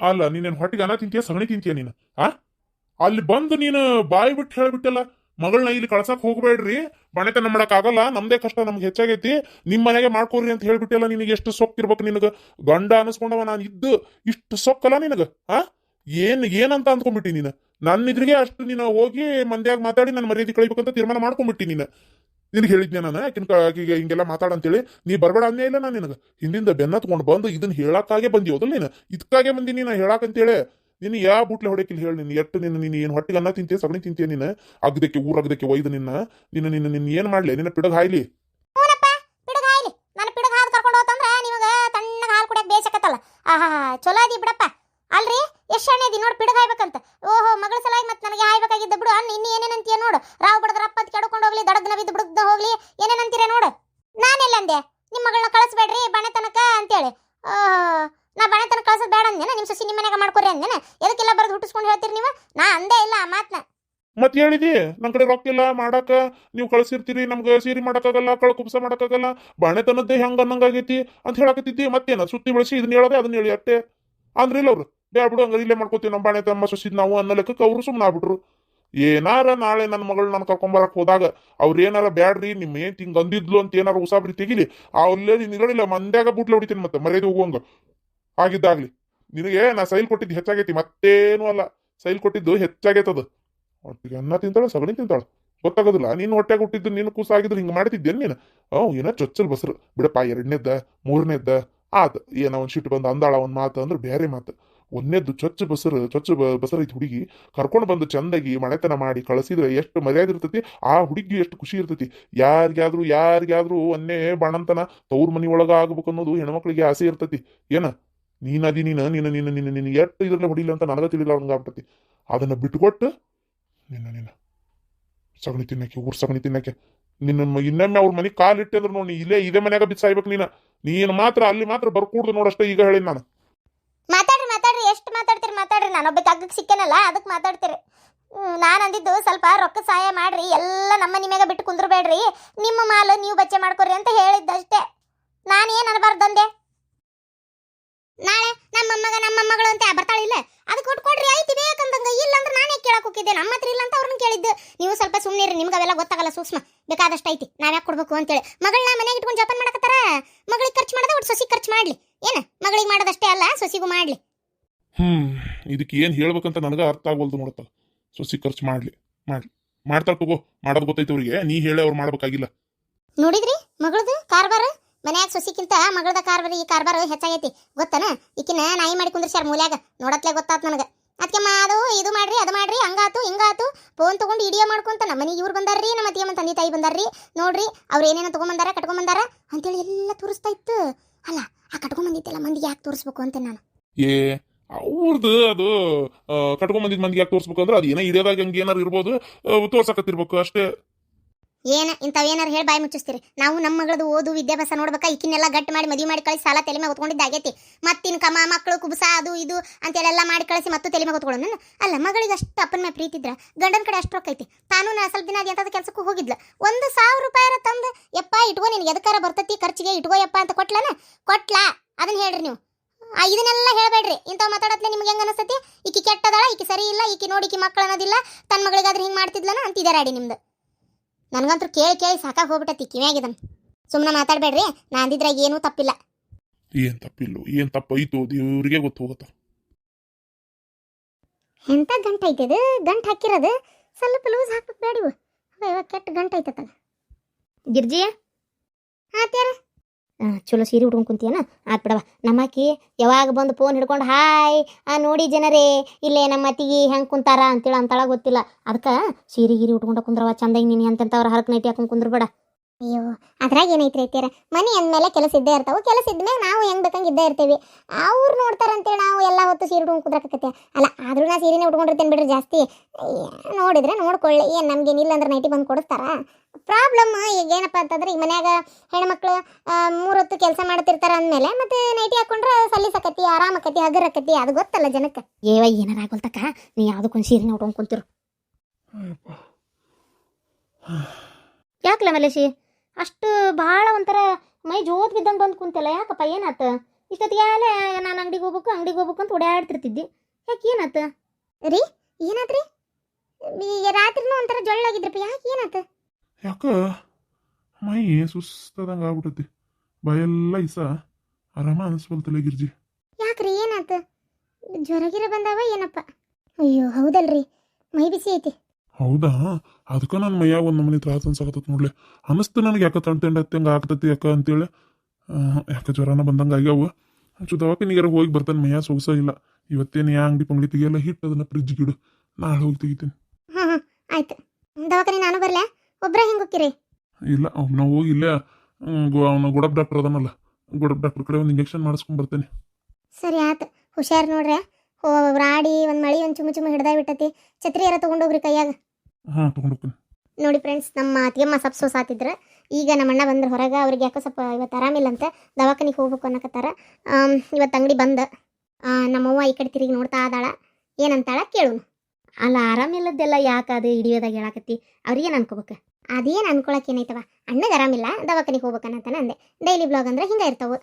ಅಲ್ಲ, ನೀನೇನು ಹೊಟ್ಟಿಗೆ ಅನ್ನ ತಿಂತೀಯ, ಸಗಣಿ ತಿಂತೀಯ ನೀನು? ಆ? ಅಲ್ಲಿ ಬಂದು ನೀನು ಬಾಯಿ ಬಿಟ್ಟು ಹೇಳ್ಬಿಟ್ಟಲ್ಲ, ಮಗಳನ್ನ ಇಲ್ಲಿ ಕಳ್ಸಕ್ ಹೋಗ್ಬೇಡ್ರಿ. ಬಣೆತನ ಮಾಡಕ್ ಆಗಲ್ಲ, ನಮ್ದೇ ಕಷ್ಟ, ನಮ್ಗೆ ಹೆಚ್ಚಾಗೈತಿ. ನಿಮ್ಮ ಮನೆಗೆ ಮಾಡ್ಕೋರಿ ಅಂತ ಹೇಳ್ಬಿಟ್ಟಲ್ಲ ನಿನಗೆ ಎಷ್ಟು ಸೊಕ್ಕಿರ್ಬೇಕು ನಿನಗ? ಗಂಡ ಅನಿಸ್ಕೊಂಡವ ನಾನು ಇದ್ದು ಇಷ್ಟು ಸೊಕ್ಕಲ್ಲ ನಿನಗ, ಆ? ಏನ್, ಏನಂತ ಅಂದ್ಕೊಂಡ್ಬಿಟ್ಟಿ ನೀನು? ನನ್ನ ಇದ್ರಿಗೆ ಅಷ್ಟು ನೀನು ಹೋಗಿ ಮಂದ್ಯಾಗ ಮಾತಾಡಿ ನನ್ನ ಮರ್ಯಾದೆ ಕಳಿಬೇಕಂತ ತೀರ್ಮಾನ ಮಾಡ್ಕೊಂಡ್ಬಿಟ್ಟಿ ನೀನು. ನಿನಗೆ ಹೇಳಿದ್ನೆ ನಾನು? ಆಕಿನ ಹಿಂಗೆಲ್ಲ ಮಾತಾಡಂತೇಳಿ ನೀ ಬರಬೇಡ ಅನ್ನೇ ಇಲ್ಲ ನಾನು ನಿನಗೆ? ಹಿಂದಿಂದ ಬೆನ್ನ ತಗೊಂಡು ಬಂದು ಇದನ್ನ ಹೇಳಕ್ಕಾಗೆ ಬಂದಿ ಹೋದಲ್ಲ ನೀನು? ಇದಕ್ಕಾಗೆ ಬಂದಿ ನೀನು ಹೇಳಾಕಂತೇಳಿ ನೀನು ಯಾವ ಬುಟ್ಲೆ ಹೊಡೆಕಿಲ್ಲ ಹೇಳಿ ನೀನು? ಎಟ್ಟು ನಿನ್ನ ನೀನು ಏನು ಹೊಟ್ಟಿಗೆ ಅನ್ನ ತಿಂತೀಯ, ಸಗಣಿ ತಿಂತೀಯ ನೀನು? ಅಗ್ದಕ್ಕೆ, ಊರ ಅಗ್ದಕ್ಕೆ ಒಯ್ದು ನಿನ್ನ? ನಿನ್ನ ನಿನ್ನ ನಿನ್ನ ಏನು ಮಾಡಲಿ? ನಿನ್ನ ಪಿಡಗ್ ಹಾಯ್ಲಿ? ಚಲೋ ಅದಿ ಬಿಡಪ್ಪ. ಅಲ್ರಿ? ಎಷ್ಟು ಶಣೆ ಅದಿ ನೋಡಿ ಪಿಡಗ ಹಾಯ್ಬೇಕಂತ ಓಹೋ, ಮಗಳ ಸಲಾಗಿ ಮತ್ತೆ ನನಗೆ ಹಾಯ್ಬೇಕಾಗಿದ್ದ ಬಿಡು. ಅನ್ನ ಇನ್ನು ಏನೇನಂತೀಯ ನೋಡು. ರಾವ್ ಬಡದ್ರ ಅಪ್ಪತ್ ಕೆಡ್ಕೊಂಡು ಹೋಗ್ಲಿ ದಡಗ್ನ ಬಿದ್ದು ಬಿಡುಗ್ದ ಹೋಗ್ಲಿ. ಏನೇನಂತೀರ ನೋಡು. ನಾನೆಲ್ಲಂದೆ ನಿಮ್ಮ ಮಗಳನ್ನ ಕಳಿಸ್ಬೇಡ್ರಿ ಬಣತನಕ ಅಂತೇಳಿ. ಹೇಳಿ ನಾ ಬಣತನ ಕಳ್ಸೋದು ಬೇಡ ಅಂದೇನ ನಿಮ್ಮ ಸಸಿ ನಿಮ್ಮ ಮನೆಗೆ ಮಾಡ್ಕೊರಿ ಅಂದೇನ ಎದಕ್ಕೆಲ್ಲ ಬರೆದು ಹುಟ್ಟಿಸ್ಕೊಂಡು ಹೇಳ್ತೀರಿ ನೀವು? ನಾ ಅಂದೇ ಇಲ್ಲ ಆ ಮಾತ್ನ. ಮತ್ತೆ ಹೇಳಿದಿ ನನ್ನ ಕಡೆ ರೊಕ್ಕ ಇಲ್ಲ, ಮಾಡಾಕ. ನೀವು ಕಳ್ಸಿರ್ತೀರಿ, ನಮ್ಗೆ ಸೀರೆ ಮಾಡಕ್ಕಾಗಲ್ಲ ಕಳ ಕುಬ್ಸ ಮಾಡಕ್ಕಾಗಲ್ಲ. ಬಾಣೆತನದ್ದೇ ಹೆಂಗ ಅನ್ನಂಗಾಗೈತಿ ಅಂತ ಹೇಳಕತ್ತಿದ್ದಿ. ಮತ್ತೇನ? ಸುತ್ತಿ ಬೆಳೆಸಿ ಇದನ್ನ ಹೇಳದೆ ಅದನ್ನ ಹೇಳಿ ಅಟ್ಟೆ. ಅಂದ್ರಿಲ್ಲ ಅವ್ರು. ಬ್ಯಾ ಬಿಡು ಹಂಗ ಇಲ್ಲೇ ಮಾಡ್ಕೋತೀವಿ, ನಮ್ಮ ಬಾಣೆ ತಮ್ಮ ಸೊಸಿದ್ ನಾವು ಅನ್ನೋ ಲೆಕ್ಕಕ್ಕೆ ಅವರು ಸುಮ್ಮನೆ ಆಗ್ಬಿಟ್ರು. ಏನಾರ ನಾಳೆ ನನ್ನ ಮಗಳು ನಾನು ಕರ್ಕೊಂಬರಕ್ ಹೋದಾಗ ಅವ್ರು ಏನಾರ ಬ್ಯಾಡ್ರಿ ನಿಮ್ಮ ಏನ್ ಹಿಂಗ್ ಅಂದಿದ್ಲು ಅಂತ ಏನಾರ ಉಸಾಬ್ರಿ ತೆಗಿಲಿ. ಅಲ್ಲೇ ನೀನು ಇರಲಿಲ್ಲ ಮಂದ್ಯಾಗ ಬುಟ್ಲೆ ಹೊಡಿತೀನಿ ಮತ್ತೆ, ಮರ್ಯಾದೆ ಹೋಗುವಂಗ. ಆಗಿದ್ದಾಗ್ಲಿ ನಿನಗೆ ನಾ ಸೈಲ್ ಕೊಟ್ಟಿದ್ದು ಹೆಚ್ಚಾಗೈತಿ, ಮತ್ತೇನು ಅಲ್ಲ. ಸೈಲ್ ಕೊಟ್ಟಿದ್ದು ಹೆಚ್ಚಾಗೈತದ. ಒಟ್ಟಿಗೆ ಅನ್ನ ತಿಂತಾಳೆ, ಸಗಣಿ ತಿಂತಾಳೆ. ಗೊತ್ತಾಗೋದಿಲ್ಲ, ನೀನು ಹೊಟ್ಟೆಗೆ ಹುಟ್ಟಿದ್ದು, ನೀನು ಕೂಸಾಗಿದ್ರೆ ಹಿಂಗೆ ಮಾಡ್ತಿದ್ದೇನು ನೀನು? ಅವ್ ಏನೋ ಚೊಚ್ಚಲ್ ಬಸ್ರು. ಬಿಡಪ್ಪ, ಎರಡನೇದ್ದ, ಮೂರನೇದ್ದ ಆತ ಏನೋ ಒಂದು ಶಿಟ್ ಬಂದು ಅಂದಾಳ, ಒಂದು ಮಾತು ಅಂದ್ರೆ ಬೇರೆ ಮಾತು. ಒಂದನೇದ್ದು ಚೊಚ್ಚ ಬಸರು ಚೊಚ್ಚ ಬಸರೈತಿ ಹುಡುಗಿ ಕರ್ಕೊಂಡು ಬಂದು ಚಂದಾಗಿ ಮನೆತನ ಮಾಡಿ ಕಳಿಸಿದ್ರೆ ಎಷ್ಟು ಮರ್ಯಾದೆ ಇರ್ತೈತಿ, ಆ ಹುಡುಗಿ ಎಷ್ಟು ಖುಷಿ ಇರ್ತೈತಿ. ಯಾರಿಗಾದ್ರೂ ಯಾರಿಗಾದ್ರೂ ಒಂದೇ ಬಾಣಂತನ ತವ್ರ ಮನಿ ಒಳಗ ಆಗ್ಬೇಕು ಅನ್ನೋದು ಹೆಣ್ಮಕ್ಳಿಗೆ ಆಸೆ ಇರ್ತೈತಿ. ಏನ? ನೀನದಿ ನೀನು ನಿನ್ನ ನಿನ್ನ ನೀನು ನೀನು ಎಷ್ಟು ಇದ್ರಲ್ಲೇ ಹೊಡಿಲ್ಲ ಅಂತ ನನಗ ತಿಳಿಲ್ಲ ಆಗ್ತೈತಿ ಅದನ್ನ ಬಿಟ್ಕೊಟ್ಟು ನಿನ್ನ ನಿನ್ನ ಸಗಣಿ ತಿನ್ನಕ್ಕೆ, ಊರ್ ಸಗಣಿ ತಿನ್ನಕ್ಕೆ. ನಿನ್ನ ಇನ್ನೊಮ್ಮೆ ಅವ್ರ ಮನೆ ಕಾಲಿಟ್ಟೆ ಅಂದ್ರೆ ನೋಡಿ ಇಲ್ಲೇ, ಇದೇ ಮನ್ಯಾಗ ಬಿಸಾಯ್ಬೇಕು ನೀನು. ನೀನು ಮಾತ್ರ ಅಲ್ಲಿ ಮಾತ್ರ ಬರ್ಕೂಡ್ದು ನೋಡಷ್ಟೇ ಈಗ ಹೇಳಿ ನಾನು. ನಾನೊಬ್ಬ ತಗ್ಗಕ್ಕೆ ಸಿಕ್ಕೇನಲ್ಲ ಅದಕ್ಕೆ ಮಾತಾಡ್ತೀರಿ. ನಾನು ಅಂದಿದ್ದು ಸ್ವಲ್ಪ ರೊಕ್ಕ ಸಹಾಯ ಮಾಡ್ರಿ, ಎಲ್ಲ ನಮ್ಮ ನಿಮಗೆ ಬಿಟ್ಟು ಕುಂದ್ರಬೇಡ್ರಿ. ನಿಮ್ಮ ಮಾಲು ನೀವು ಬಚ್ಚೆ ಮಾಡ್ಕೊರಿ ಅಂತ ಹೇಳಿದ್ದಷ್ಟೇ. ನಾನು ಏನು ಅನ್ಬಾರ್ದಂದೆ ನಾಳೆ ನಮ್ಮಮ್ಮಗ ನಮ್ಮಮ್ಮಗಳು ಅಂತ ಬರ್ತಾಳೆ ಅಂತ ಬರ್ತಾಳಿಲ್ಲ ಅದಕ್ಕೆ ಕೊಟ್ಟು ಕೊಡ್ರಿ ಐತಿ ಬೇಕಂದಂಗ ಇಲ್ಲ ಅಂದ್ರೆ ನಾನೇ ಕೇಳಕ್ಕೆ ಹೋಗಿದ್ದೆ. ನಮ್ಮ ಹತ್ರ ಇಲ್ಲ ಅಂತ ಅವ್ರನ್ನ ಕೇಳಿದ್ದು. ನೀವು ಸ್ವಲ್ಪ ಸುಮ್ಮನೆ ಇರಿ ನಿಮ್ಗೆ ಅವೆಲ್ಲ ಗೊತ್ತಾಗಲ್ಲ ಸೂಕ್ಷ್ಮ. ಬೇಕಾದಷ್ಟು ಐತಿ ನಾವ್ಯಾಕೆ ಕೊಡ್ಬೇಕು ಅಂತೇಳಿ. ಮಗಳನ್ನ ಮನೆಗೆ ಇಟ್ಕೊಂಡು ಜೋಪಾನ ಮಾಡಕತ್ತಾರ? ಮಗಳಿಗೆ ಖರ್ಚು ಮಾಡೋದು ಒಟ್ಟು ಸೊಸಿ ಖರ್ಚು ಮಾಡಲಿ. ಏನು? ಮಗಳಿಗೆ ಮಾಡೋದಷ್ಟೇ ಅಲ್ಲ, ಸೊಸಿಗೂ ಮಾಡ್ಲಿ. ಹ್ಮ್ ಇದಕ್ಕೆ ಏನು ಹೇಳ್ಬೇಕಂತ ನನಗೆ ಅರ್ಥ ಆಗೋಲ್ದು ನೋಡತ್ತ ಸೊಸಿ ಖರ್ಚು ಮಾಡ್ಲಿ ಮಾಡ್ಲಿ. ಮಾಡ್ತಾಳ ತಗೋ ಮಾಡೋದು ಗೊತ್ತೈತಿ ಅವ್ರಿಗೆ. ನೀ ಹೇಳಿ ಅವ್ರು ಮಾಡ್ಬೇಕಾಗಿಲ್ಲ. ನೋಡಿದ್ರಿ ಮಗಳದು ಕಾರ್ಬಾರ? ಮನ್ಯಾಗ ಸೊಸಿಕ್ಕಿಂತ ಮಗಳದ ಕಾರ್ಬಾರ ಈ ಕಾರ್ಬಾರ ಹೆಚ್ಚಾಗೈತಿ. ಗೊತ್ತನ? ಈಕಿನ ನಾಯಿ ಮಾಡಿ ಕುಂದ್ರಸ್ಯಾರ ಮೂಲ್ಯಾಗ. ನೋಡತ್ಲೆ ಗೊತ್ತಾತ್ ನನಗೆ. ಅದಕ್ಕೆ ಅದು ಇದು ಮಾಡ್ರಿ ಅದು ಮಾಡ್ರಿ ಹಂಗಾತು ಹಿಂಗಾತು. ಫೋನ್ ತಗೊಂಡು ಇಡಿಯೋ ಮಾಡ್ಕೊಂತ ನಮ್ಮ ಮನೆಗೆ ಇವ್ರು ಬಂದಾರ್ರಿ ನಮ್ಮ ಅತ್ತಿಯಮ್ಮ ತಂದೆ ತಾಯಿ ಬಂದಾರ್ರಿ. ನೋಡ್ರಿ ಅವ್ರು ಏನೇನೋ ತಗೊಂಬಂದಾರ ಕಟ್ಕೊಂಬಂದಾರ ಅಂತೇಳಿ ಎಲ್ಲ ತೋರಿಸ್ತಾ ಇತ್ತು. ಅಲ್ಲ ಆ ಕಟ್ಕೊಂಬಂದಿದ್ದೆಲ್ಲ ಮಂದಿಗೆ ಯಾಕೆ ತೋರಿಸ್ಬೇಕು ಅಂತ ನಾನು. ಏ ಅವ್ರದ್ದು ಅದು ಆ, ಕಟ್ಕೊಂಡ್ ಬಂದಿದ್ ಮಂದಿಗೆ ಯಾಕೆ ತೋರ್ಸ್ಬೇಕಂದ್ರೆ ಅದು ಏನೋ ಹಿಡಿಯೋದಾಗ ಹಂಗೆ ಏನಾರು ಇರ್ಬೋದು ತೋರ್ಸಕತ್ತಿರ್ಬೇಕು ಅಷ್ಟೇ. ಏನ ಇಂಥವೇನಾರು ಹೇಳಿ ಬಾಯಿ ಮುಚ್ಚಿಸ್ತೀರಿ. ನಾವು ನಮ್ಮ ಮಗಳದು ಓದು ವಿದ್ಯಾಭ್ಯಾಸ ನೋಡ್ಬೇಕಾ ಈಕಿನೆಲ್ಲ ಗಟ್ಟಿ ಮಾಡಿ ಮದುವೆ ಮಾಡಿ ಕಳಿಸಿ ಸಾಲ ತಲೆ ಮೇಲೆ ಹೊತ್ಕೊಂಡಿದ್ದಾಗೈತಿ ಮತ್ತಿನ ಕಮ ಮಕ್ಕಳು ಕುಬಸ ಅದು ಇದು ಅಂತೆಲ್ಲ ಮಾಡಿ ಕಳಿಸಿ ಮತ್ತು ತಲೆ ಮೇಲೆ ಹೊತ್ಕೊಳ್ಳೋಣ ಅಲ್ಲ ಮಗಳಿಗೆ ಅಷ್ಟು ಅಪ್ಪನ ಮೇಲೆ ಪ್ರೀತಿ ಇದ್ರ? ಗಂಡನ ಕಡೆ ಅಷ್ಟು ರೊಕ್ಕ ಐತಿ ತಾನು ನಾ ಸ್ವಲ್ಪ ದಿನ ಎಂಥದ್ದು ಕೆಲಸಕ್ಕೂ ಹೋಗಿದ್ಲ. ಒಂದು ಸಾವಿರ ರೂಪಾಯಿ ತಂದು ಯಪ್ಪ ಇಟ್ಕೋ ನಿನಗೆ ಎದಕ್ಕಾರ ಬರ್ತೈತಿ ಖರ್ಚಿಗೆ ಇಟ್ಕೋ ಯಪ್ಪ ಅಂತ ಕೊಟ್ಲನ? ಕೊಟ್ಲಾ? ಅದನ್ನ ಹೇಳ್ರಿ ನೀವು. ಆ, ಇದನ್ನೆಲ್ಲ ಹೇಳಬೇಡ್ರಿ. ಇಂಥವ್ ಮಾತಾಡತ್ಲೆ ನಿಮ್ಗೆ ಹೆಂಗ ಅನಿಸ್ತತಿ? ಈಕಿ ಕೆಟ್ಟದಾಳ ಈಕಿ ಸರಿ ಇಲ್ಲ ಈಕಿ ನೋಡಿ ಈಕಿ ಮಕ್ಕಳು ಅನ್ನೋದಿಲ್ಲ ತನ್ನ ಮಗಳಿಗಾದ್ರೆ ಹಿಂಗೆ ಮಾಡ್ತಿದ್ಲನ ಅಂತಿದ್ದಾರೆ ಅಡಿ ನಿಮ್ದು. ನನಗಂತೂ ಕೇಳಿ ಕೇಳಿ ಸಾಕಾಗಿ ಹೋಗ್ಬಿಟ್ಟತಿ ಕಿವ್ಯಾಗಿದನ್ ಸುಮ್ಮನೆ ಮಾತಾಡಬೇಡ್ರಿ ನಾ ಅಂದಿದ್ರಾಗ ಏನೂ ತಪ್ಪಿಲ್ಲ. ಏನ್ ತಪ್ಪಿಲ್ಲ ಏನ್ ತಪ್ಪೈತು ಇವರಿಗೆ ಗೊತ್ತು ಹೋಗತ್ತ. ಎಂತ ಗಂಟು ಐತೆ ಇದು? ಗಂಟು ಹಾಕಿರೋದು? ಸ್ವಲ್ಪ ಲೂಸ್ ಹಾಕಬೇಕು ಬೇಡಿವು ಇವಾಗ ಕೆಟ್ಟ ಗಂಟು ಐತದ ಗಿರ್ಜಿಯ? ಆತ್ಯಾರ? ಚಲೋ ಸೀರೆ ಉಟ್ಕೊಂಡು ಕುಂತಿಯನ? ಆತ್ ಬಿಡವ ನಮ್ಮಕ್ಕಿ ಯಾವಾಗ ಬಂದು ಫೋನ್ ಹಿಡ್ಕೊಂಡು, ಹಾಯ್, ಆ, ನೋಡಿ ಜನರೇ, ಇಲ್ಲೇ ನಮ್ಮ ಅತ್ತಿಗೆ ಹೆಂಗೆ ಕುಂತಾರ ಅಂತೇಳಿ ಅಂತಾಳ ಗೊತ್ತಿಲ್ಲ. ಅದಕ್ಕೆ ಸೀರೆ ಗೀರಿ ಉಟ್ಕೊಂಡ ಕುಂದ್ರವ ಚಂದಾಗಿ ನೀನು ಅಂತಂತವ್ರ ಹರಕ್ ನೈಟಿ ಹಾಕೊಂಡು ಕುಂದ್ರಬೇಡ. ಅಯ್ಯೋ, ಅದ್ರಾಗ ಏನೈತ್ರಿ ಐತಿರ ಮನೆ ಅಂದಮೇಲೆ ಕೆಲಸ ಇದ್ದೇ ಇರ್ತಾವೆ. ಕೆಲಸ ಇದ್ಮೇಲೆ ನಾವು ಹೆಂಗ್ ಬೇಕಂಗೆ ಇದ್ದೇ ಇರ್ತೀವಿ. ಅವ್ರು ನೋಡ್ತಾರಂತೇಳಿ ಹೊತ್ತು ಸೀರೆ ಉಟ್ಕೊಂಡು ಕುದ್ರಕತ್ತೆ ಅಲ್ಲ, ಆದರೂ ನಾ ಸೀರೆನೇ ಉಟ್ಕೊಂಡಿರ್ತೇನೆ ಬಿಡ್ರಿ ಜಾಸ್ತಿ. ನೋಡಿದ್ರೆ ನೋಡ್ಕೊಳ್ಳಿ. ಏನು ನಮ್ಗೇನಿಲ್ಲ ಅಂದ್ರೆ ನೈಟಿ ಬಂದು ಕೊಡಿಸ್ತಾರ? ಪ್ರಾಬ್ಲಮ್ ಈಗ ಏನಪ್ಪ ಅಂತಂದ್ರೆ ಈ ಮನ್ಯಾಗ ಹೆಣ್ಮಕ್ಳು ಮೂರೊತ್ತು ಕೆಲಸ ಮಾಡ್ತಿರ್ತಾರ ಅಂದಮೇಲೆ ಮತ್ತೆ ನೈಟಿ ಹಾಕೊಂಡ್ರೆ ಸಲ್ಲಿಸಕತಿ ಆರಾಮಕತಿ ಹಗರಕತಿ ಅದು ಗೊತ್ತಲ್ಲ ಜನಕ್ಕೆ. ಏವ, ಏನಾರ ಆಗೋಲ್ತಕ್ಕ? ನೀ ಯಾವುದಕ್ಕೊಂದು ಸೀರೆನೇ ಉಟ್ಕೊಂಡು ಕುಂತಿರು. ಯಾಕಲ್ಲ ಮಲೇಶಿ ಅಷ್ಟು ಭಾಳ ಒಂಥರ ಮೈ ಜೋತ್ ಬಿದ್ದಂಗೆ ಬಂದು ಕುಂತಲ್ಲ. ಯಾಕಪ್ಪ ಏನಾತ? ಇಷ್ಟೊತ್ತಿಗೆ ನಾನು ಅಂಗಡಿಗೆ ಹೋಗ್ಬೇಕು ಅಂಗಡಿಗೆ ಹೋಗ್ಬೇಕು ಅಂತ ಓಡಾಡ್ತಿರ್ತಿದ್ದಿ. ಯಾಕೆ ಏನಾತ? ರೀ ಏನಾತ್ರಿ? ರಾತ್ರಿನೂ ಒಂಥರ ಜೊಳ್ಳಾಗಿದ್ರಪ್ಪ ಯಾಕೆ ಏನಾತ? ಯಾಕ? ಮೈ ಸುಸ್ತದಂಗ ಆಗ್ಬಿಟ್ಟತಿ ಬಾಯೆಲ್ಲ ಇಸ. ಆರಾಮ ಅನಿಸ್ಬಲ್ತಲ್ಲ ಗಿರ್ಜಿ. ಯಾಕ್ರಿ ಏನಾತ? ಜ್ವರಗಿರ ಬಂದಾವ ಏನಪ್ಪ? ಅಯ್ಯೋ ಹೌದಲ್ರಿ ಮೈ ಬಿಸಿ ಐತಿ. ಹೌದಾ? ಅದಕ್ಕೆ ನನ್ನ ಮೈಯಾಗ ಒಂದು ನಮನಿ ತ್ರಾಸ ಅನ್ಸಾಕತ್ತದ ನೋಡ್ಲೆ. ಅನಿಸ್ತು ನನಗೆ ಯಾಕೆ ತಂಟೆಂಡ ಹಂಗ ಆಗ್ತತಿ ಯಾಕ ಅಂತೇಳಿ. ಯಾಕೆ ಜ್ವರನ ಬಂದಂಗೆ ಆಗ್ಯಾವ ಒಂಚೂರು ದವಾಖಾನಿಗಾರ ಹೋಗಿ ಬರ್ತಾನೆ ಮೈಯ ಇಲ್ಲ. ಇವತ್ತೇನು ಯಾ ಅಂಗಡಿ ಪಂಗಡಿ ತೆಗಿಯಲ್ಲ ಹಿಟ್ಟು ಅದನ್ನ ಫ್ರಿಜ್ ಗಿಡು. ನಾಳೆ ಹೋಗಿ ತೆಗಿತೀನಿ. ಹಾಂ ಹಾಂ ಆಯ್ತು. ದವಾಖಾನೆ ನಾನು ಬರ್ಲಾ? ಒಬ್ರ ಹೆಂಗೆ ಹೋಗ್ತೀರಿ? ಇಲ್ಲ ನಾವು ಹೋಗಿ ಇಲ್ಲೇ ಅವನ ಗುಡಪ್ ಡಾಕ್ಟರ್ ಅದನಲ್ಲ. ಗುಡಪ್ ಡಾಕ್ಟರ್ ಕಡೆ ಒಂದು ಇಂಜೆಕ್ಷನ್ ಮಾಡಿಸ್ಕೊಂಡು ಬರ್ತೇನೆ. ಸರಿ ಆಯ್ತು. ಹುಷಾರು ನೋಡ್ರಿ. ಹೋ ರಾಡಿ ಒಂದು ಮಳಿ ಒಂದು ಚುಮ್ಮ ಚುಮ್ಮ ಹಿಡ್ದಾಗ ಬಿಟ್ಟತಿ. ಛತ್ರಿ ಯಾರ ತೊಗೊಂಡೋಗ್ರಿ ಕೈಯಾಗ? ಹಾಂ ತೊಗೊಂಡು ಹೋಗ್ತೀನಿ. ನೋಡಿ ಫ್ರೆಂಡ್ಸ್ ನಮ್ಮ ಅತ್ತಿಗೆಮ್ಮ ಸಬ್ಸೋಸ್ ಸೋಸಾತಿದ್ರ. ಈಗ ನಮ್ಮ ಅಣ್ಣ ಬಂದ್ರೆ ಹೊರಗೆ, ಅವ್ರಿಗೆ ಯಾಕೋ ಸ್ವಲ್ಪ ಇವತ್ತು ಆರಾಮಿಲ್ಲಂತೆ, ದವಾಖಾನಿಗೆ ಹೋಗ್ಬೇಕು ಅನ್ನಕತ್ತಾರ. ಇವತ್ತು ಅಂಗಡಿ ಬಂದ. ನಮ್ಮವ್ವ ಈ ಕಡೆ ತಿರುಗಿ ನೋಡ್ತಾ ಅದಾಳ. ಏನಂತಾಳ ಕೇಳು ಅಲ್ಲ, ಆರಾಮಿಲ್ಲದ್ದೆಲ್ಲ ಯಾಕೆ ಅದು ಹಿಡಿಯೋದಾಗ ಹೇಳಾಕತ್ತಿ? ಅವ್ರಿಗೇನು ಅನ್ಕೋಬೇಕು? ಅದೇನು ಅನ್ಕೊಳಕ್ಕೆ ಏನೈತವ ಅಣ್ಣಗೆ ಆರಾಮಿಲ್ಲ, ದವಾಖಾನಿಗೆ ಹೋಗ್ಬೇಕನ್ನತಾನ ಅಂದೆ. ಡೈಲಿ ಬ್ಲಾಗ್ ಅಂದ್ರೆ ಹಿಂಗೆ ಇರ್ತಾವೆ.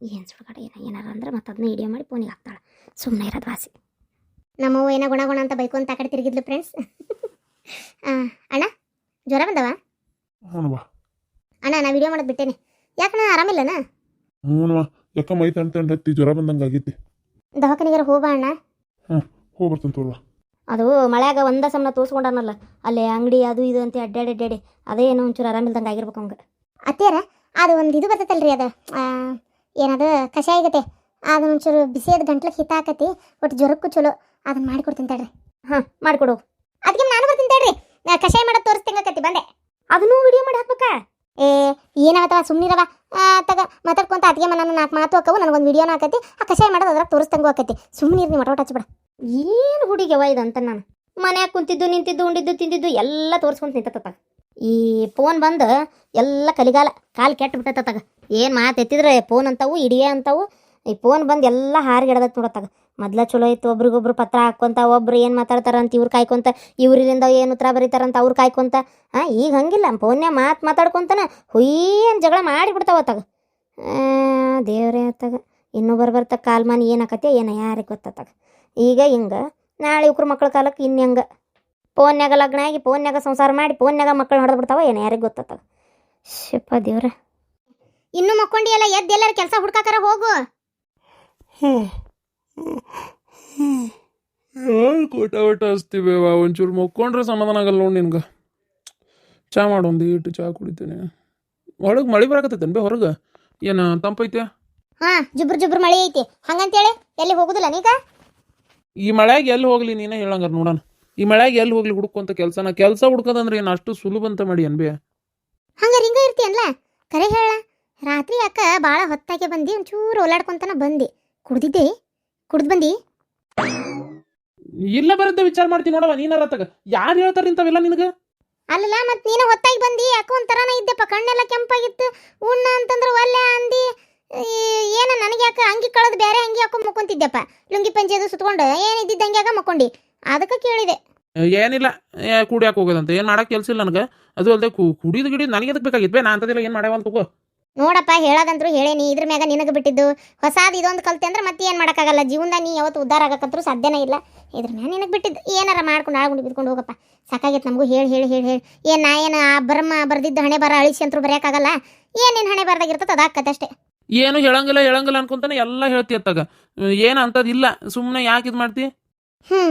ಏನು ಸುಡ್ಗಾಡ ಏನ, ಏನಾರ ಅಂದ್ರೆ ಮತ್ತೆ ಅದನ್ನ ಹಿಡಿಯೋ ಮಾಡಿ ಫೋನಿಗೆ ಹಾಕ್ತಾಳೆ. ಸುಮ್ಮನೆ ಇರೋದು ವಾಸಿ. ನಮ್ಮವ್ವ ಏನೋ ಗುಣ ಗುಣ ಅಂತ ಬೈಕು ಅಂತ ಆ ಕಡೆ ತಿರುಗಿದ್ಲು ಫ್ರೆಂಡ್ಸ್ ಅಣ್ಣ, ಜ್ವರ ಬಂದವ? ಅಣ್ಣ ನಾ ವಿಡಿಯೋ ಮಾಡೋದು ಬಿಟ್ಟೇನೆ. ಯಾಕಣ್ಣ ಆರಾಮಿಲ್ಲನ? ಹ್ಞೂ ಯಾಕ ಮೈ ತಣ್ಣ ತಣ್ಣ ಹತ್ತಿ ಜ್ವರ ಬಂದಂಗೆ ಆಗೈತಿ ದವಾಖಾನಿಗಾರ ಹೋಗ ಅಣ್ಣ. ಹೋಗಿ ಬರ್ತೀನಿ ತೋರ್ವ. ಅದು ಮಳೆಯಾಗ ಒಂದ ಸಮನ ತೋರ್ಸ್ಕೊಂಡಾನಲ್ಲ ಅಲ್ಲೇ ಅಂಗಡಿ ಅದು ಇದು ಅಂತ ಅಡ್ಡಾಡಿ ಅಡ್ಡಾಡಿ ಅದೇ ಏನೋ ಒಂಚೂರು ಆರಾಮಿಲ್ದಂಗೆ ಆಗಿರ್ಬೇಕು ಹಂಗೆ ಅತ್ತೇರ ಅದು ಒಂದು ಇದು ಬರ್ತೈತಲ್ರಿ ಅದು ಏನದು ಕಷಾಯ ಆಗತ್ತೆ ಅದನ್ನ ಒಂಚೂರು ಬಿಸಿ ಅದು ಗಂಟ್ಲಕ್ಕೆ ಹಿತಾಕತಿ ಒಟ್ಟು ಜ್ವರಕ್ಕೂ ಚಲೋ. ಅದನ್ನ ಮಾಡಿಕೊಡ್ತೀನಿ ತಡ್ರಿ. ಹಾಂ ಮಾಡಿಕೊಡು. ಅದಕ್ಕೆ ನಾನು ಬರ್ತೀನಿ ತಡ್ರಿ. ಕಷಾಯ ಮಾಡೋದು ತೋರಿಸ್ತಿಂಗಕತಿ ಬಂದೆ. ಅದನ್ನೂ ವಿಡಿಯೋ ಮಾಡಿ ಹಾಕ್ಬೇಕಾ? ಏ, ಏನಾಗತ್ತವ? ಸುಮ್ಮನಿರವ ತಗ, ಮಾತಾಡ್ಕೊಂತ ಅತ್ತಿಗೆ ಮನ ನಾಲ್ಕು ಮಾತು ಹಾಕವು ನನಗೊಂದು ವಿಡಿಯೋನ ಹಾಕತಿ ಆ ಕಷಾಯ ಮಾಡೋದು ಅದ್ರಾಗ ತೋರಿಸ್ತಂಗೂ ಆಕತಿ. ಸುಮ್ಮನಿರ್ ನೀವು ಮಟೋಟ ಹಚ್ಬಿಡ. ಏನು ಹುಡುಗಿಯವ ಇದಂತ ನಾನು? ಮನ್ಯಾಗ ಕುಂತಿದ್ದು, ನಿಂತಿದ್ದು, ಉಂಡಿದ್ದು, ತಿಂದಿದ್ದು ಎಲ್ಲ ತೋರಿಸ್ಕೊಂತ ತಗ ಈ ಫೋನ್ ಬಂದು ಎಲ್ಲ ಕಲಿಗಾಲ ಕಾಲು ಕೆಟ್ಟು ತಗ ಏನು ಮಾತು ಎತ್ತಿದ್ರೆ ಫೋನ್ ಅಂತವು, ಇಡಿಯೇ ಅಂತವು. ಈ ಫೋನ್ ಬಂದು ಎಲ್ಲ ಹಾರಿಗೆಡದ ನೋಡತ್ತಾಗ ಮೊದ್ಲ ಚಲೋ ಇತ್ತು ಒಬ್ರಿಗೊಬ್ರು ಪತ್ರ ಹಾಕ್ಕೊಂತ ಒಬ್ರು ಏನು ಮಾತಾಡ್ತಾರಂತ ಇವ್ರು ಕಾಯ್ಕೊಂತ ಇವ್ರಿಂದ ಏನು ಉತ್ತರ ಬರೀತಾರಂತ ಅವ್ರು ಕಾಯ್ಕೊಂತ ಹಾಂ ಈಗ ಹಂಗಿಲ್ಲ. ಫೋನ್ಯ ಮಾತು ಮಾತಾಡ್ಕೊಂತನ ಹುಯ್ಯನ್ ಜಗಳ ಮಾಡಿಬಿಡ್ತಾವ ಅತ್ತಾಗ. ದೇವರೇ ಅತ್ತಾಗ ಇನ್ನೂ ಕಾಲ್ ಮಾನಿ ಏನಾಕತಿ ಏನ ಯಾರಿಗೆ ಗೊತ್ತಾಗ ಈಗ ಹಿಂಗೆ ನಾಳೆ ಇವ್ರ ಮಕ್ಳ ಕಾಲಕ್ಕೆ ಇನ್ನು ಹೆಂಗೆ? ಫೋನ್ಯಾಗ ಲಗ್ನ ಆಗಿ ಫೋನ್ಯಾಗ ಸಂಸಾರ ಮಾಡಿ ಫೋನ್ಯಾಗ ಮಕ್ಕಳು ಹೊಡೆದು ಬಿಡ್ತಾವ ಏನು ಯಾರಿಗೆ ಗೊತ್ತಾಗ ಶಿಪ್ಪ ದೇವ್ರ. ಇನ್ನು ಮಕ್ಕೊಂಡಿಯಲ್ಲ ಎದ್ದು ಎಲ್ಲರ ಕೆಲಸ ಹುಡ್ಕಾಕರ ಹೋಗು. ಯಾರು ಕೋಟ ಒಟ್ಟ ಹಚ್ತೀವಿ ಒಂಚೂರು ಮಕ್ಕೊಂಡ್ರೆ ಸಮಾಧಾನ ಆಗಲ್ಲ ನೋಡಿ ನಿನ್ಗೆ. ಚಾ ಮಾಡು ಒಂದು ಇಟ್ಟು ಚಾ ಕುಡಿತೇನೆ. ಒಳಗೆ ಮಳೆ ಬರಾಕತ್ತೈತೇನು ಬೇ ಹೊರಗೆ? ಏನು ತಂಪೈತೆ ಹಾ ಜುಬ್ರ ಜುಬ್ರು ಮಳೆ ಐತಿ. ಹಂಗಂತೇಳಿ ಎಲ್ಲಿ ಹೋಗುದಿಲ್ಲ ನೀಗ? ಈ ಮಳೆಗೆ ಎಲ್ಲಿ ಹೋಗ್ಲಿ ನೀನೇ ಹೇಳಂಗಾರ ನೋಡೋಣ. ಈ ಮಳೆಗೆ ಎಲ್ಲಿ ಹೋಗ್ಲಿ ಹುಡುಕೊಂತ ಕೆಲಸನ. ಕೆಲಸ ಹುಡ್ಕೋದಂದ್ರೆ ಏನು ಅಷ್ಟು ಸುಲಭ ಅಂತ ಮಾಡಿ ಅನ್ಬೇ ಹಂಗ ರಿಂಗ ಇರ್ತೀಯನ್ಲ ಕರೆ ಹೇಳ. ರಾತ್ರಿ ಯಾಕ ಭಾಳ ಹೊತ್ತಾಗೆ ಬಂದಿ ಒಂಚೂರು ಓಲಾಡ್ಕೊಂತನ ಬಂದಿ. ಕುಡ್ದಿದ್ದೆ? ಕುಡ್ದು ಬಂದಿ? ಇಲ್ಲ ಬರದ್ದೆ ವಿಚಾರ ಮಾಡ್ತೀನಿ ನೋಡವ ನೀನಾರ ತಗ ಯಾರು ಹೇಳ್ತಾರ ಇಂಥವೆಲ್ಲ ನಿನಗೆ? ಅಲ್ಲಲ್ಲ ಮತ್ ನೀನು ಹೊತ್ತಾಗಿ ಬಂದಿ ಯಾಕೋ ಒಂಥರನ ಇದ್ದೆಪ್ಪ ಕಣ್ಣೆಲ್ಲ ಕೆಂಪಾಗಿತ್ತು ಉಣ್ಣ ಅಂತಂದ್ರೆ ಒಲ್ಲೆ ಅಂದಿ ಈ, ಏನ ನನಗೆ ಯಾಕೆ ಅಂಗಿ ಕಳೆದು ಬೇರೆ ಅಂಗಿ ಹಾಕೊಂಡ್ ಮುಕ್ಕೊಂತಿದ್ದೆಪ್ಪ? ಲುಂಗಿ ಪಂಚೆ ಅದು ಸುತ್ಕೊಂಡು ಏನ್ ಇದ್ದಿದ್ದ ಅಂಗ್ಯಾಗ ಮಕ್ಕೊಂಡಿ. ಅದಕ್ಕೆ ಕೇಳಿದೆ. ಏನಿಲ್ಲ ಏ ಕುಡಿಯಾಕ ಹೋಗೋದಂತ. ಏನು ಮಾಡಕ್ಕೆ ಕೆಲಸ ಇಲ್ಲ ನನಗೆ. ಅದು ಅಲ್ಲದೆ ಕುಡಿದು ಗಿಡಿ ನನಗೆ ಅದಕ್ಕೆ ಬೇಕಾಗಿತ್ತು? ಬೇ ನಾ ಅಂತದಿಲ್ಲ ಏನು ಮಾಡ್ಯಾವಲ್ಲ ತಗೋ ನೋಡಪ್ಪ ಹೇಳೋದಂದ್ರು ಹೇಳೇನಿ ಇದ್ರ ಮ್ಯಾಗ ನಿನಗೆ ಬಿಟ್ಟಿದ್ದು ಹೊಸಾದ ಇದೊಂದು ಕಲ್ತೆ ಅಂದ್ರೆ ಮತ್ತೆ ಏನು ಮಾಡೋಕ್ಕಾಗಲ್ಲ. ಜೀವನದಾಗ ನೀ ಯಾವತ್ತು ಉದ್ಧಾರ ಆಗಕ್ಕಂತರೂ ಸಾಧ್ಯನೇ ಇಲ್ಲ. ಇದ್ರ ಮ್ಯಾಗ ನಿನಗೆ ಬಿಟ್ಟಿದ್ದು. ಏನಾರ ಮಾಡ್ಕೊಂಡು ಆಳ್ಕೊಂಡು ಬಿದ್ಕೊಂಡು ಹೋಗಪ್ಪ. ಸಾಕಾಗೈತೆ ನಮಗೂ. ಹೇಳಿ ಹೇಳಿ ಹೇಳಿ ಹೇಳಿ. ಏನು ನಾ ಏನು ಆ ಬರ್ಮ ಬರ್ದಿದ್ದು ಹಣೆ ಬರ ಅಳಿಸಿ ಅಂತರೂ ಬರೆಯೋಕ್ಕಾಗಲ್ಲ? ಏನೇನು ಹಣೆ ಬರ್ದಾಗಿರ್ತದೆ ಅದಾಕತ್ತೆ ಅಷ್ಟೇ. ಏನು ಹೇಳಂಗಿಲ್ಲ ಹೇಳಂಗಿಲ್ಲ ಅನ್ಕೊಂತಾನೆ ಎಲ್ಲ ಹೇಳ್ತಿ ಅತ್ತಾಗ. ಏನು ಅಂತದಿಲ್ಲ ಸುಮ್ಮನೆ ಯಾಕೆ ಇದು ಮಾಡ್ತಿ? ಹ್ಞೂ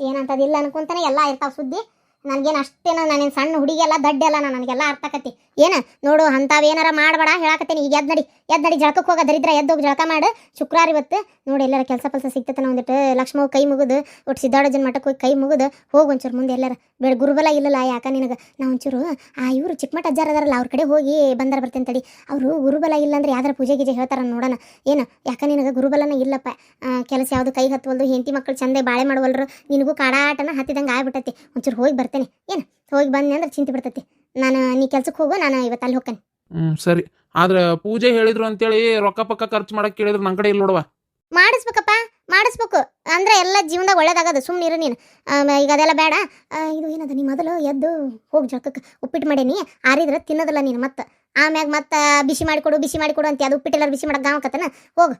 ಏನಂತದಿಲ್ಲ ಅನ್ಕೊಂತಾನೆ. ಎಲ್ಲ ಇರ್ತಾವ ಸುದ್ದಿ. ನನಗೇನು ಅಷ್ಟೇನೋ, ನಾನೇನು ಸಣ್ಣ ಹುಡುಗಿ ದಡ್ಡೆಲ್ಲ ನಾನು ನನಗೆಲ್ಲ ಅರ್ಥ ಆಕತಿ. ಏನು, ನೋಡು ಅಂಥವೇನಾರ ಮಾಡಬೇಡ, ಹೇಳಾಕತ್ತೀನಿ. ಈಗ ಎದ್ದು ನಡಿ ಎದ್ದು ನಡಿ ಜಳಕಕ್ಕೆ ಹೋಗ, ದರಿದ್ರ ಎದ್ದೋಗಿ ಜಳಕ ಮಾಡು. ಶುಕ್ರವಾರ ಇವತ್ತು, ನೋಡಿ, ಎಲ್ಲರ ಕೆಲಸ ಪಲ್ಸ ಸಿಗ್ತೈತೆ ಒಂದಿಟ್ಟು, ಲಕ್ಷ್ಮವ್ ಕೈ ಮುಗಿದು, ಒಟ್ಟು ಸಿದ್ದಾಡೋಜನ ಮಠಕ್ಕೆ ಹೋಗಿ ಕೈ ಮುಗಿದು, ಹೋಗಿ ಒಂಚೂರು ಮುಂದೆ ಎಲ್ಲರ. ಬೇಡ, ಗುರುಬಲ ಇಲ್ಲಲ್ಲ ಯಾಕೆ ನಿನಗೆ. ನಾ ಒಂಚೂರು, ಆ ಇವರು ಚಿಕ್ಕಮಠ ಅಜ್ಜಾರ ಅದಾರಲ್ಲ, ಅವ್ರ ಕಡೆ ಹೋಗಿ ಬಂದರ ಬರ್ತೇನೆ ತಡಿ. ಅವರು ಗುರುಬಲ ಇಲ್ಲ ಅಂದ್ರೆ ಯಾವ್ದಾರ ಪೂಜೆ ಗೀಜೆ ಹೇಳ್ತಾರ ನೋಡೋಣ. ಏನು, ಯಾಕೆ ನಿನಗೆ ಗುರುಬಲನ ಇಲ್ಲಪ್ಪ? ಕೆಲಸ ಯಾವುದು ಕೈ ಹತ್ತುವಲ್ದು ಹೆಂಡತಿ ಮಕ್ಕಳು ಚಂದೆ ಬಾಳೆ ಮಾಡುವಲ್ರು, ನಿನಗೂ ಕಾಡಾಟನ ಹತ್ತಿದಂಗೆ ಆಗ್ಬಿಟ್ಟತಿ. ಒಂಚೂರು ಹೋಗಿ ಬರ್ತೇನೆ ಏನು ಹೋಗಿ ಬಂದೆ ಅಂದ್ರೆ ಚಿಂತೆ ಬಿಡ್ತೈತಿ. ನಾನು ನೀ ಕೆಲ್ಸಕ್ಕೆ ಹೋಗು ನಾನು ಇವತ್ತು ಅಲ್ಲಿ ಹೋಗ್ತೇನೆ. ಹ್ಮ್ ಸರಿ. ಆದ್ರೆ ಪೂಜೆ ಹೇಳಿದ್ರು ಅಂತೇಳಿ ರೊಕ್ಕ ಪಕ್ಕ ಖರ್ಚು ಮಾಡಕ್ ಕೇಳಿದ್ರು ನನ್ನ ಕಡೆ ಇಲ್ಲ ನೋಡವಾ. ಮಾಡಿಸ್ಬೇಕಪ್ಪ ಮಾಡಿಸ್ಬೇಕು. ಅಂದ್ರೆ ಎಲ್ಲ ಜೀವನದಾಗ ಒಳ್ಳೇದಾಗದು ಸುಮ್ಮನೆ ಇರು ನೀನು. ಆಮ್, ಈಗ ಅದೆಲ್ಲ ಬೇಡ. ಆ, ಇದು ಏನದ ನೀ ಮೊದಲು ಎದ್ದು ಹೋಗಿ ಜಳಕಕ್ಕೆ ಉಪ್ಪಿಟ್ಟು ಮಾಡೇನಿ ಆರಿದ್ರೆ ತಿನ್ನೋದಿಲ್ಲ ನೀನು ಮತ್ತೆ. ಆಮ್ಯಾಗ ಮತ್ತೆ ಬಿಸಿ ಮಾಡಿಕೊಡು ಬಿಸಿ ಮಾಡಿಕೊಡು ಅಂತ. ಅದು ಉಪ್ಪಿಟ್ಟೆಲ್ಲ ಬಿಸಿ ಮಾಡಕ್ಕೆ ಗಾವಕತ್ತನ ಹೋಗು.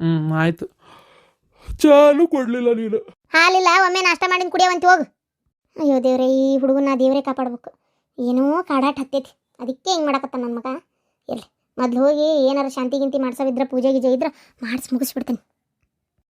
ಹ್ಮ್ ಆಯ್ತು. ಚಾಲು ಕೊಡ್ಲಿಲ್ಲ ನೀನು. ಹಾಲಿಲ್ಲ ಒಮ್ಮೆ ನಾಷ್ಟ ಮಾಡಿನ ಕುಡಿಯವಂತ ಹೋಗು. ಅಯ್ಯೋ ದೇವ್ರೆ, ಈ ಹುಡುಗನ ದೇವರೇ ಕಾಪಾಡ್ಬೇಕು. ಏನೋ ಕಾಡಾಟ ಹತ್ತೈತಿ. ಅದಕ್ಕೆ ಹಿಂಗೆ ಮಾಡಕತ್ತ ನನ್ನ ಮಗ. ಇರ್ಲಿ, ಮೊದ್ಲು ಹೋಗಿ ಏನಾರು ಶಾಂತಿ ಗಿಂತಿ ಮಾಡ್ಸವಿದ್ರೆ ಪೂಜೆ ಗೀಜೆ ಇದ್ರೆ ಮಾಡಿಸಿ ಮುಗಿಸ್ಬಿಡ್ತೀನಿ.